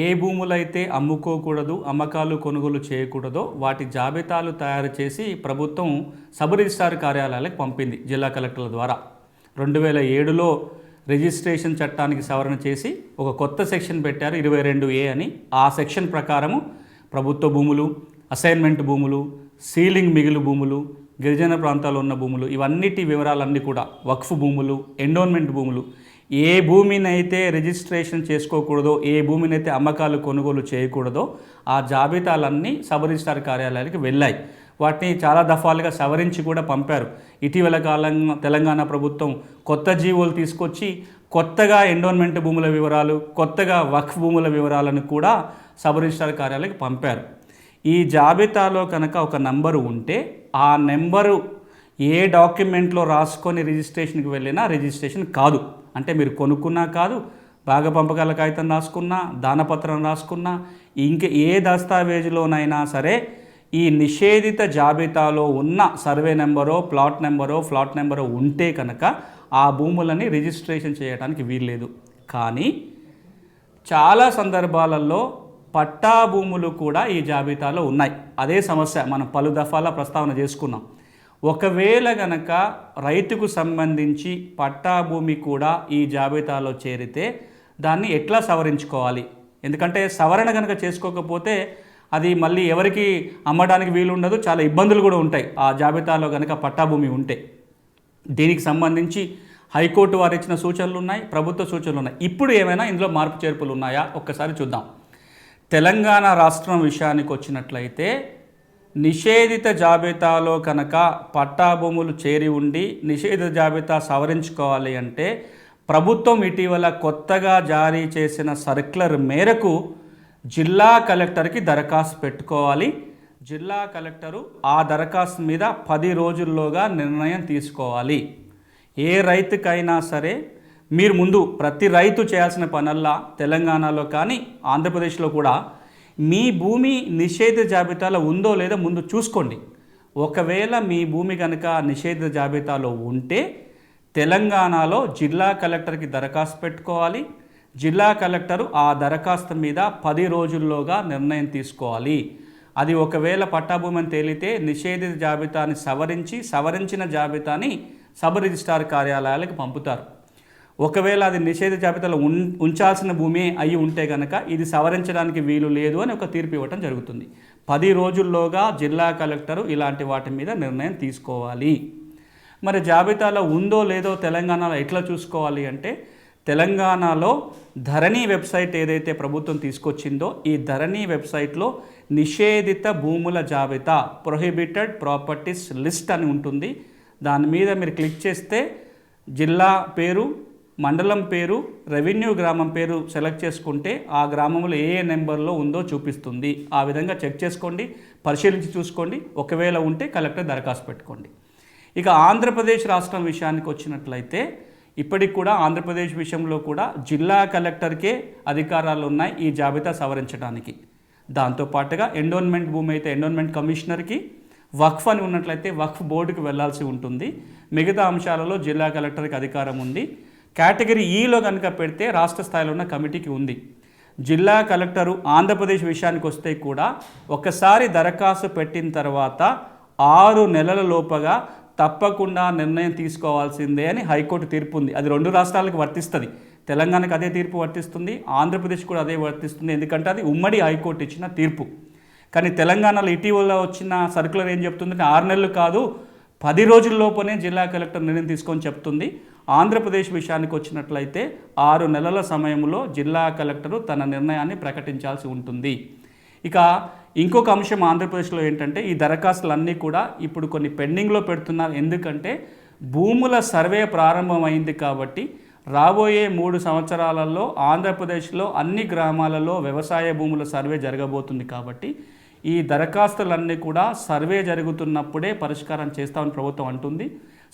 ఏ భూములైతే అమ్ముకోకూడదు అమ్మకాలు కొనుగోలు చేయకూడదో వాటి జాబితాలు తయారు చేసి ప్రభుత్వం సబ్ రిజిస్ట్రార్ కార్యాలయాలకు పంపింది జిల్లా కలెక్టర్ల ద్వారా. రెండు వేల ఏడులో రిజిస్ట్రేషన్ చట్టానికి సవరణ చేసి ఒక కొత్త సెక్షన్ పెట్టారు ఇరవై రెండు ఏ అని. ఆ సెక్షన్ ప్రకారము ప్రభుత్వ భూములు అసైన్మెంట్ భూములు సీలింగ్ మిగులు భూములు గిరిజన ప్రాంతాల్లో ఉన్న భూములు ఇవన్నిటి వివరాలన్నీ కూడా వక్ఫ్ భూములు ఎండోన్మెంట్ భూములు ఏ భూమినైతే రిజిస్ట్రేషన్ చేసుకోకూడదో ఏ భూమినైతే అమ్మకాలు కొనుగోలు చేయకూడదో ఆ జాబితాలన్నీ సబ్ రిజిస్ట్రార్ కార్యాలయానికి వెళ్ళాయి. వాటిని చాలా దఫాలుగా సవరించి కూడా పంపారు. ఇటీవల కాలంగా తెలంగాణ ప్రభుత్వం కొత్త జీవోలు తీసుకొచ్చి కొత్తగా ఎండోన్మెంట్ భూముల వివరాలు కొత్తగా వక్ఫ్ భూముల వివరాలను కూడా సబ్ రిజిస్ట్రార్ కార్యాలయానికి పంపారు. ఈ జాబితాలో కనుక ఒక నెంబరు ఉంటే ఆ నెంబరు ఏ డాక్యుమెంట్లో రాసుకొని రిజిస్ట్రేషన్కి వెళ్ళినా రిజిస్ట్రేషన్ కాదు. అంటే మీరు కొనుక్కున్నా కాదు బాగా పంపకాల కాగితం రాసుకున్నా దానపత్రం రాసుకున్నా ఇంక ఏ దస్తావేజులోనైనా సరే ఈ నిషేధిత జాబితాలో ఉన్న సర్వే నెంబరో ప్లాట్ నెంబరో ఫ్లాట్ నెంబరో ఉంటే కనుక ఆ భూములని రిజిస్ట్రేషన్ చేయడానికి వీల్లేదు. కానీ చాలా సందర్భాలలో పట్టా భూములు కూడా ఈ జాబితాలో ఉన్నాయి. అదే సమస్య మనం పలు దఫాల ప్రస్తావన చేసుకున్నాం. ఒకవేళ గనక రైతుకు సంబంధించి పట్టా భూమి కూడా ఈ జాబితాలో చేరితే దాన్ని ఎట్లా సవరించుకోవాలి? ఎందుకంటే సవరణ కనుక చేసుకోకపోతే అది మళ్ళీ ఎవరికి అమ్మడానికి వీలు ఉండదు చాలా ఇబ్బందులు కూడా ఉంటాయి ఆ జాబితాలో కనుక పట్టా భూమి ఉంటే. దీనికి సంబంధించి హైకోర్టు వారు ఇచ్చిన సూచనలు ఉన్నాయి ప్రభుత్వ సూచనలు ఉన్నాయి ఇప్పుడు ఏమైనా ఇందులో మార్పు చేర్పులు ఉన్నాయా ఒక్కసారి చూద్దాం. తెలంగాణ రాష్ట్రం విషయానికి వచ్చినట్లయితే నిషేధిత జాబితాలో కనుక పట్టాభూములు చేరి ఉండి నిషేధిత జాబితా సవరించుకోవాలి అంటే ప్రభుత్వం ఇటీవల కొత్తగా జారీ చేసిన సర్క్యులర్ మేరకు జిల్లా కలెక్టర్కి దరఖాస్తు పెట్టుకోవాలి. జిల్లా కలెక్టరు ఆ దరఖాస్తు మీద పది రోజుల్లోగా నిర్ణయం తీసుకోవాలి. ఏ రైతుకైనా సరే మీరు ముందు ప్రతి రైతు చేయాల్సిన పనల్లా తెలంగాణలో కానీ ఆంధ్రప్రదేశ్లో కూడా మీ భూమి నిషేధ జాబితాలో ఉందో లేదో ముందు చూసుకోండి. ఒకవేళ మీ భూమి కనుక నిషేధ జాబితాలో ఉంటే తెలంగాణలో జిల్లా కలెక్టర్కి దరఖాస్తు పెట్టుకోవాలి. జిల్లా కలెక్టరు ఆ దరఖాస్తు మీద పది రోజుల్లోగా నిర్ణయం తీసుకోవాలి. అది ఒకవేళ పట్టాభూమి అని తేలితే నిషేధిత జాబితాని సవరించి సవరించిన జాబితాని సబ్ రిజిస్ట్రార్ కార్యాలయాలకు పంపుతారు. ఒకవేళ అది నిషేధ జాబితాలో ఉన్ ఉంచాల్సిన భూమి అయి ఉంటే కనుక ఇది సవరించడానికి వీలు లేదు అని ఒక తీర్పు ఇవ్వటం జరుగుతుంది. పది రోజుల్లోగా జిల్లా కలెక్టరు ఇలాంటి వాటి మీద నిర్ణయం తీసుకోవాలి. మరి జాబితాలో ఉందో లేదో తెలంగాణలో ఎట్లా చూసుకోవాలి అంటే తెలంగాణలో ధరణి వెబ్సైట్ ఏదైతే ప్రభుత్వం తీసుకొచ్చిందో ఈ ధరణి వెబ్సైట్లో నిషేధిత భూముల జాబితా ప్రొహిబిటెడ్ ప్రాపర్టీస్ లిస్ట్ అని ఉంటుంది. దాని మీద మీరు క్లిక్ చేస్తే జిల్లా పేరు మండలం పేరు రెవెన్యూ గ్రామం పేరు సెలెక్ట్ చేసుకుంటే ఆ గ్రామంలో ఏ ఏ నెంబర్లో ఉందో చూపిస్తుంది. ఆ విధంగా చెక్ చేసుకోండి పరిశీలించి చూసుకోండి ఒకవేళ ఉంటే కలెక్టర్ దరఖాస్తు పెట్టుకోండి. ఇక ఆంధ్రప్రదేశ్ రాష్ట్రం విషయానికి వచ్చినట్లయితే ఇప్పటికి కూడా ఆంధ్రప్రదేశ్ విషయంలో కూడా జిల్లా కలెక్టర్కే అధికారాలు ఉన్నాయి ఈ జాబితా సవరించడానికి. దాంతోపాటుగా ఎండోన్మెంట్ భూమి అయితే ఎండోన్మెంట్ కమిషనర్కి వక్ఫ్ అని ఉన్నట్లయితే వక్ఫ్ బోర్డుకి వెళ్ళాల్సి ఉంటుంది. మిగతా అంశాలలో జిల్లా కలెక్టర్కి అధికారం ఉంది. కేటగిరీ ఈలో కనుక పెడితే రాష్ట్ర స్థాయిలో ఉన్న కమిటీకి ఉంది. జిల్లా కలెక్టరు ఆంధ్రప్రదేశ్ విషయానికి వస్తే కూడా ఒకసారి దరఖాస్తు పెట్టిన తర్వాత ఆరు నెలల లోపగా తప్పకుండా నిర్ణయం తీసుకోవాల్సిందే అని హైకోర్టు తీర్పు ఉంది. అది రెండు రాష్ట్రాలకు వర్తిస్తుంది. తెలంగాణకు అదే తీర్పు వర్తిస్తుంది. ఆంధ్రప్రదేశ్ కూడా అదే వర్తిస్తుంది. ఎందుకంటే అది ఉమ్మడి హైకోర్టు ఇచ్చిన తీర్పు. కానీ తెలంగాణలో ఇటీవల వచ్చిన సర్కులర్ ఏం చెప్తుందంటే ఆరు నెలలు కాదు పది రోజుల్లోపునే జిల్లా కలెక్టర్ నిర్ణయం తీసుకొని చెప్తుంది. ఆంధ్రప్రదేశ్ విషయానికి వచ్చినట్లయితే ఆరు నెలల సమయంలో జిల్లా కలెక్టరు తన నిర్ణయాన్ని ప్రకటించాల్సి ఉంటుంది. ఇక ఇంకొక అంశం ఆంధ్రప్రదేశ్లో ఏంటంటే ఈ దరఖాస్తులన్నీ కూడా ఇప్పుడు కొన్ని పెండింగ్లో పెడుతున్నారు. ఎందుకంటే భూముల సర్వే ప్రారంభమైంది కాబట్టి రాబోయే మూడు సంవత్సరాలలో ఆంధ్రప్రదేశ్లో అన్ని గ్రామాలలో వ్యవసాయ భూముల సర్వే జరగబోతుంది కాబట్టి ఈ దరఖాస్తులన్నీ కూడా సర్వే జరుగుతున్నప్పుడే పరిష్కారం చేస్తామని ప్రభుత్వం అంటుంది.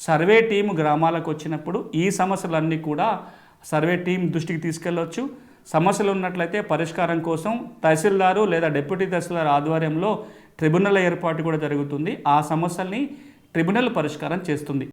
సర్వే టీం గ్రామాలకు వచ్చినప్పుడు ఈ సమస్యలన్నీ కూడా సర్వే టీం దృష్టికి తీసుకెళ్ళవచ్చు సమస్యలు ఉన్నట్లయితే పరిష్కారం కోసం తహసీల్దారు లేదా డిప్యూటీ తహసీల్దార్ ఆధ్వర్యంలో ట్రిబ్యునల్ ఏర్పాటు కూడా జరుగుతుంది. ఆ సమస్యల్ని ట్రిబ్యునల్ పరిష్కారం చేస్తుంది.